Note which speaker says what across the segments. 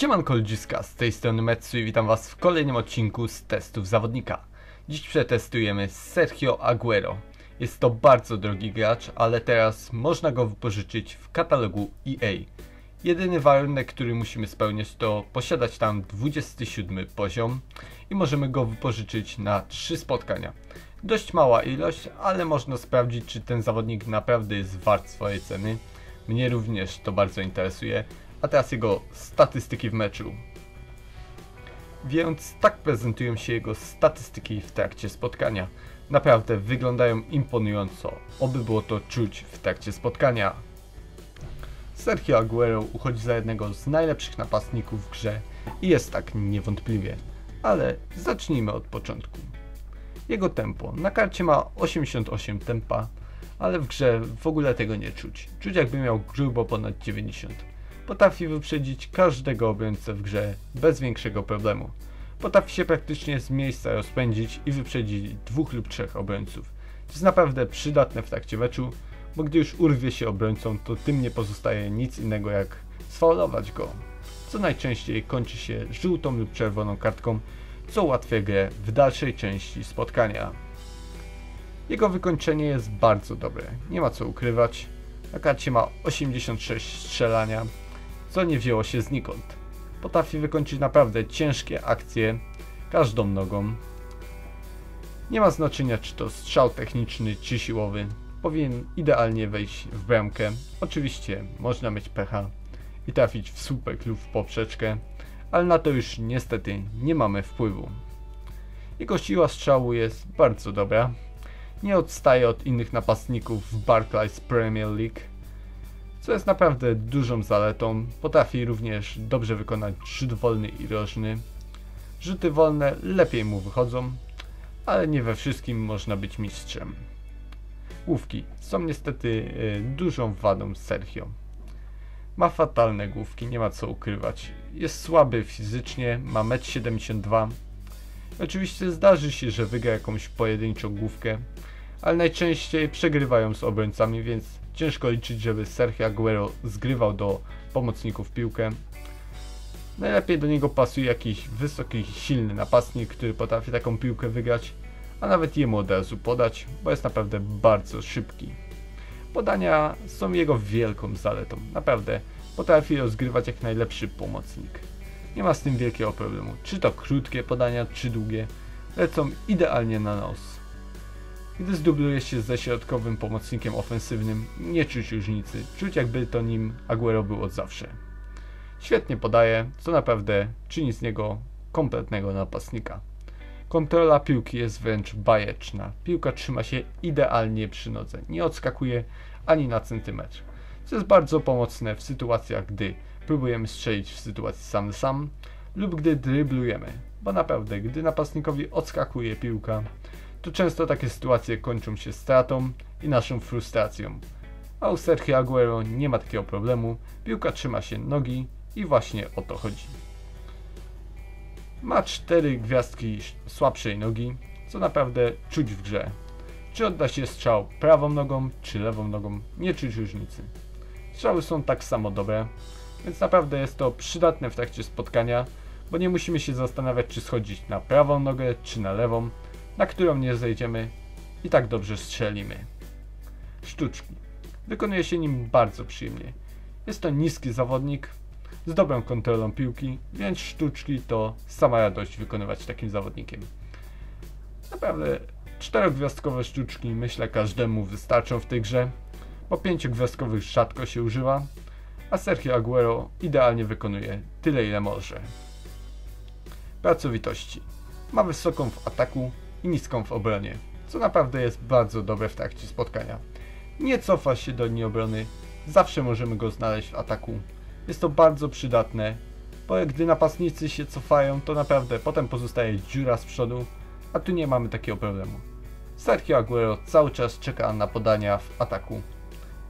Speaker 1: Siemanko ludziska, z tej strony Metsu i witam was w kolejnym odcinku z testów zawodnika. Dziś przetestujemy Sergio Aguero. Jest to bardzo drogi gracz, ale teraz można go wypożyczyć w katalogu EA. Jedyny warunek, który musimy spełniać to posiadać tam 27 poziom i możemy go wypożyczyć na 3 spotkania. Dość mała ilość, ale można sprawdzić czy ten zawodnik naprawdę jest wart swojej ceny. Mnie również to bardzo interesuje, a teraz jego statystyki w meczu. Więc tak prezentują się jego statystyki w trakcie spotkania. Naprawdę wyglądają imponująco, oby było to czuć w trakcie spotkania. Sergio Aguero uchodzi za jednego z najlepszych napastników w grze i jest tak niewątpliwie. Ale zacznijmy od początku. Jego tempo. Na karcie ma 88 tempa, ale w grze w ogóle tego nie czuć. Czuć jakby miał grubo ponad 90. Potrafi wyprzedzić każdego obrońcę w grze bez większego problemu. Potrafi się praktycznie z miejsca rozpędzić i wyprzedzić dwóch lub trzech obrońców. To jest naprawdę przydatne w trakcie meczu, bo gdy już urwie się obrońcą, to tym nie pozostaje nic innego jak sfaulować go, co najczęściej kończy się żółtą lub czerwoną kartką, co ułatwia grę w dalszej części spotkania. Jego wykończenie jest bardzo dobre, nie ma co ukrywać. Na karcie ma 86 strzelania, co nie wzięło się znikąd. Potrafi wykończyć naprawdę ciężkie akcje każdą nogą. Nie ma znaczenia czy to strzał techniczny czy siłowy. Powinien idealnie wejść w bramkę. Oczywiście można mieć pecha i trafić w słupek lub w poprzeczkę, ale na to już niestety nie mamy wpływu. Jego siła strzału jest bardzo dobra. Nie odstaje od innych napastników w Barclays Premier League co jest naprawdę dużą zaletą. Potrafi również dobrze wykonać rzut wolny i rożny. Rzuty wolne lepiej mu wychodzą, ale nie we wszystkim można być mistrzem. Główki są niestety y, dużą wadą Sergio. Ma fatalne główki, nie ma co ukrywać. Jest słaby fizycznie, ma 1,72 m. Oczywiście zdarzy się, że wygra jakąś pojedynczą główkę, ale najczęściej przegrywają z obrońcami, więc ciężko liczyć, żeby Sergio Aguero zgrywał do pomocników piłkę. Najlepiej do niego pasuje jakiś wysoki, silny napastnik, który potrafi taką piłkę wygrać, a nawet jemu od razu podać, bo jest naprawdę bardzo szybki. Podania są jego wielką zaletą, naprawdę potrafi rozgrywać jak najlepszy pomocnik. Nie ma z tym wielkiego problemu, czy to krótkie podania, czy długie, lecą idealnie na nos. Gdy zdubluje się ze środkowym pomocnikiem ofensywnym, nie czuć różnicy, czuć jakby to nim Aguero był od zawsze. Świetnie podaje, co naprawdę czyni z niego kompletnego napastnika. Kontrola piłki jest wręcz bajeczna. Piłka trzyma się idealnie przy nodze, nie odskakuje ani na centymetr. Co jest bardzo pomocne w sytuacjach, gdy próbujemy strzelić w sytuacji sam sam lub gdy dryblujemy, bo naprawdę, gdy napastnikowi odskakuje piłka, to często takie sytuacje kończą się stratą i naszą frustracją. A u Sergio Aguero nie ma takiego problemu, piłka trzyma się nogi i właśnie o to chodzi. Ma cztery gwiazdki słabszej nogi, co naprawdę czuć w grze. Czy odda się strzał prawą nogą, czy lewą nogą, nie czuć różnicy. Strzały są tak samo dobre, więc naprawdę jest to przydatne w trakcie spotkania, bo nie musimy się zastanawiać, czy schodzić na prawą nogę, czy na lewą, na którą nie zejdziemy i tak dobrze strzelimy. Sztuczki. Wykonuje się nim bardzo przyjemnie. Jest to niski zawodnik z dobrą kontrolą piłki, więc sztuczki to sama radość wykonywać takim zawodnikiem. Naprawdę czterogwiazdkowe sztuczki myślę każdemu wystarczą w tej grze, bo pięciogwiazdkowych rzadko się używa, a Sergio Aguero idealnie wykonuje tyle ile może. Pracowitości. Ma wysoką w ataku, i niską w obronie, co naprawdę jest bardzo dobre w trakcie spotkania. Nie cofa się do linii obrony, zawsze możemy go znaleźć w ataku. Jest to bardzo przydatne, bo gdy napastnicy się cofają, to naprawdę potem pozostaje dziura z przodu, a tu nie mamy takiego problemu. Sergio Aguero cały czas czeka na podania w ataku.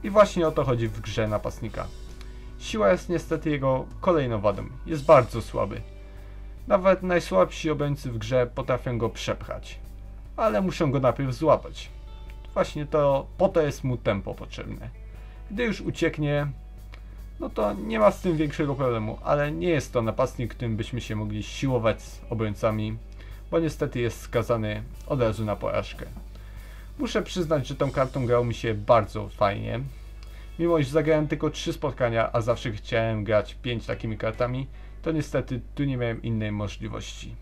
Speaker 1: I właśnie o to chodzi w grze napastnika. Siła jest niestety jego kolejną wadą. Jest bardzo słaby. Nawet najsłabsi obrońcy w grze potrafią go przepchać, ale muszą go najpierw złapać. Właśnie to, po to jest mu tempo potrzebne. Gdy już ucieknie, no to nie ma z tym większego problemu, ale nie jest to napastnik, którym byśmy się mogli siłować z obrońcami, bo niestety jest skazany od razu na porażkę. Muszę przyznać, że tą kartą grał mi się bardzo fajnie. Mimo iż zagrałem tylko 3 spotkania, a zawsze chciałem grać 5 takimi kartami, to niestety tu nie miałem innej możliwości.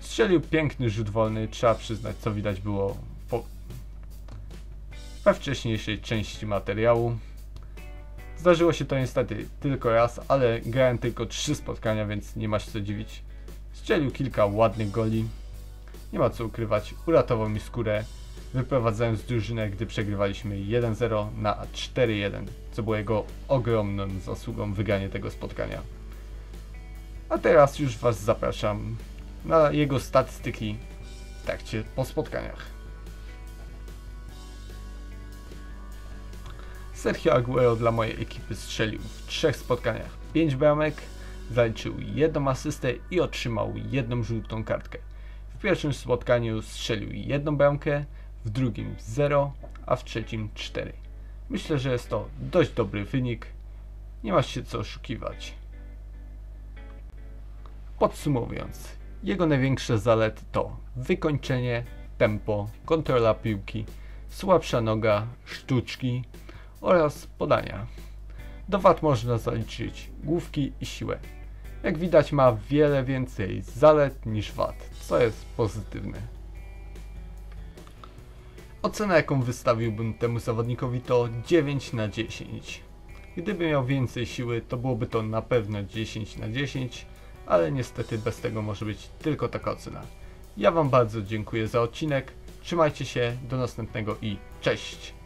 Speaker 1: Strzelił piękny rzut wolny, trzeba przyznać, co widać było po... we wcześniejszej części materiału. Zdarzyło się to niestety tylko raz, ale grałem tylko 3 spotkania, więc nie ma się co dziwić. Strzelił kilka ładnych goli. Nie ma co ukrywać, uratował mi skórę, wyprowadzając drużynę, gdy przegrywaliśmy 1-0 na 4-1, co było jego ogromną zasługą wygranie tego spotkania. A teraz już Was zapraszam na jego statystyki w trakcie po spotkaniach. Sergio Aguero dla mojej ekipy strzelił w trzech spotkaniach 5 bramek, zaliczył jedną asystę i otrzymał jedną żółtą kartkę. W pierwszym spotkaniu strzelił jedną bramkę, w drugim 0, a w trzecim 4. Myślę, że jest to dość dobry wynik. Nie ma się co oszukiwać. Podsumowując, jego największe zalety to wykończenie, tempo, kontrola piłki, słabsza noga, sztuczki oraz podania. Do wad można zaliczyć główki i siłę. Jak widać ma wiele więcej zalet niż wad, co jest pozytywne. Ocena jaką wystawiłbym temu zawodnikowi to 9 na 10. Gdyby miał więcej siły to byłoby to na pewno 10 na 10, ale niestety bez tego może być tylko taka ocena. Ja Wam bardzo dziękuję za odcinek, trzymajcie się, do następnego i cześć!